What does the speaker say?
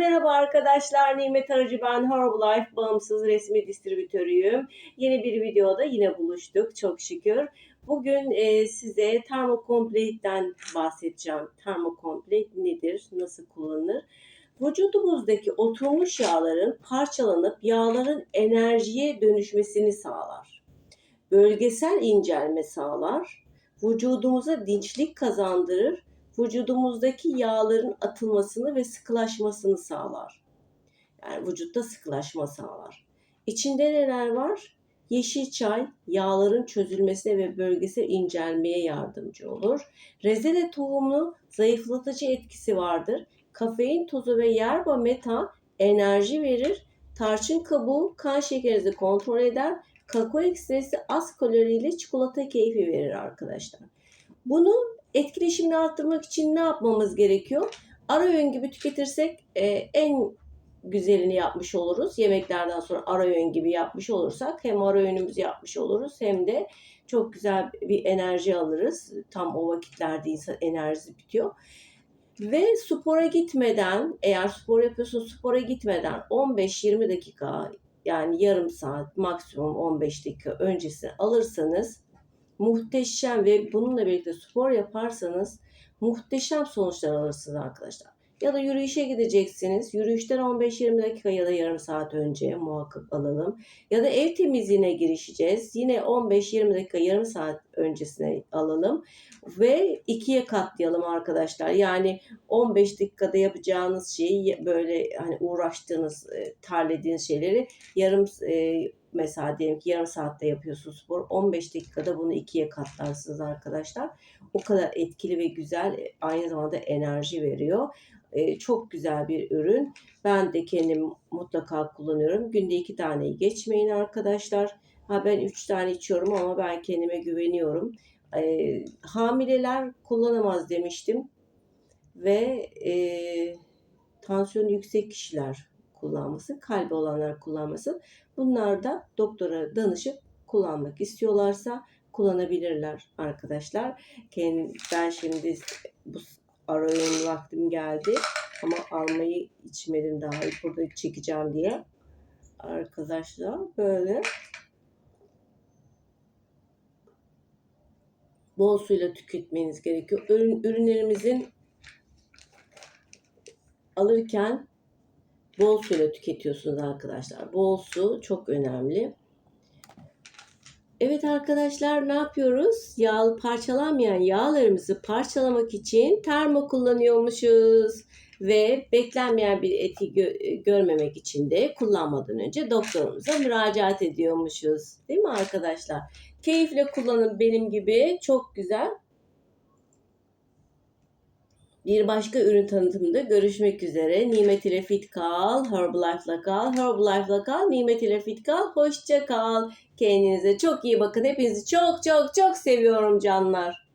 Merhaba arkadaşlar, Nimet Arıcı ben Herbalife bağımsız resmi distribütörüyüm. Yeni bir videoda yine buluştuk çok şükür. Bugün e, size termokompletten bahsedeceğim. Termokomplet nedir, nasıl kullanılır? Vücudumuzdaki oturmuş yağların parçalanıp yağların enerjiye dönüşmesini sağlar. Bölgesel incelme sağlar. Vücudumuza dinçlik kazandırır vücudumuzdaki yağların atılmasını ve sıkılaşmasını sağlar. Yani vücutta sıkılaşma sağlar. İçinde neler var? Yeşil çay yağların çözülmesine ve bölgesel incelmeye yardımcı olur. Rezene tohumu zayıflatıcı etkisi vardır. Kafein tozu ve yerba meta enerji verir. Tarçın kabuğu kan şekerinizi kontrol eder. Kakao ekstresi az kaloriyle çikolata keyfi verir arkadaşlar. Bunu etkileşimini arttırmak için ne yapmamız gerekiyor? Ara öğün gibi tüketirsek e, en güzelini yapmış oluruz. Yemeklerden sonra ara öğün gibi yapmış olursak hem ara öğünümüzü yapmış oluruz hem de çok güzel bir enerji alırız. Tam o vakitlerde insan enerjisi bitiyor. Ve spora gitmeden eğer spor yapıyorsun spora gitmeden 15-20 dakika yani yarım saat maksimum 15 dakika öncesini alırsanız muhteşem ve bununla birlikte spor yaparsanız muhteşem sonuçlar alırsınız arkadaşlar. Ya da yürüyüşe gideceksiniz. Yürüyüşten 15-20 dakika ya da yarım saat önce muhakkak alalım. Ya da ev temizliğine girişeceğiz. Yine 15-20 dakika yarım saat öncesine alalım. Ve ikiye katlayalım arkadaşlar. Yani 15 dakikada yapacağınız şeyi böyle hani uğraştığınız, terlediğiniz şeyleri yarım mesela diyelim ki yarım saatte yapıyorsun spor 15 dakikada bunu ikiye katlarsınız arkadaşlar. O kadar etkili ve güzel aynı zamanda enerji veriyor. Çok güzel bir ürün. Ben de kendim mutlaka kullanıyorum. Günde iki taneyi geçmeyin arkadaşlar. Ha ben üç tane içiyorum ama ben kendime güveniyorum. Ee, hamileler kullanamaz demiştim. Ve e, tansiyonu yüksek kişiler kullanmasın, kalbi olanlar kullanmasın. Bunlar da doktora danışıp kullanmak istiyorlarsa kullanabilirler arkadaşlar. Kendim, ben şimdi bu ara öğün vaktim geldi ama almayı içmedim daha burada çekeceğim diye. Arkadaşlar böyle bol suyla tüketmeniz gerekiyor. Ürün, ürünlerimizin alırken bol suyla tüketiyorsunuz arkadaşlar. Bol su çok önemli. Evet arkadaşlar ne yapıyoruz? Yağ parçalanmayan yağlarımızı parçalamak için termo kullanıyormuşuz. Ve beklenmeyen bir eti gö- görmemek için de kullanmadan önce doktorumuza müracaat ediyormuşuz. Değil mi arkadaşlar? Keyifle kullanın benim gibi. Çok güzel. Bir başka ürün tanıtımında görüşmek üzere. Nimet ile fit kal, Herbalife'la kal, Herbalife'la kal, Nimet ile fit kal, hoşça kal. Kendinize çok iyi bakın. Hepinizi çok çok çok seviyorum canlar.